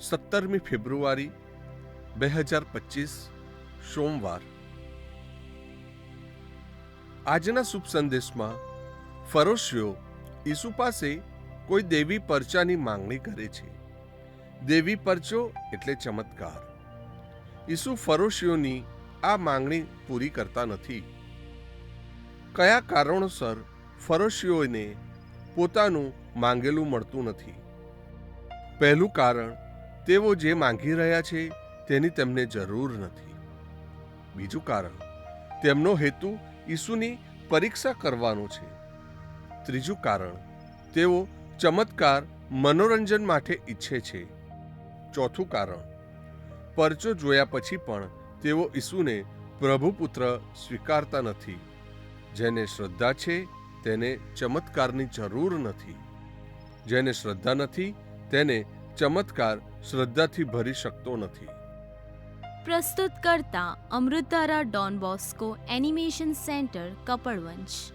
સત્તરમી ફેબ્રુઆરી બે હજાર પચીસ, સોમવાર. આજના શુભ સંદેશમાં ફરોશિયો ઈસુ પાસે કોઈ દેવી પરચાની માંગણી કરે છે. દેવી પરચો એટલે ચમત્કાર. ઈસુ ફરોશીઓની આ માંગણી પૂરી કરતા નથી. કયા કારણોસર ફરોશીઓને પોતાનું માંગેલું મળતું નથી? પહેલું કારણ તેઓ જે માંગી રહ્યા છે તેની તેમને જરૂર નથી. બીજું કારણ, તેમનો હેતુ ઈસુની પરીક્ષા કરવાનો છે. ત્રીજું કારણ, તેઓ ચમત્કાર મનોરંજન માટે ઈચ્છે છે. ચોથું કારણ, પરચો જોયા પછી પણ તેઓ ઈસુને પ્રભુપુત્ર સ્વીકારતા નથી. જેને શ્રદ્ધા છે તેને ચમત્કારની જરૂર નથી. જેને શ્રદ્ધા નથી તેને ચમત્કાર શ્રદ્ધાથી ભરી શકતો નથી. પ્રસ્તુત કરતા અમૃતારા Don Bosco animation centre Kapadvanj.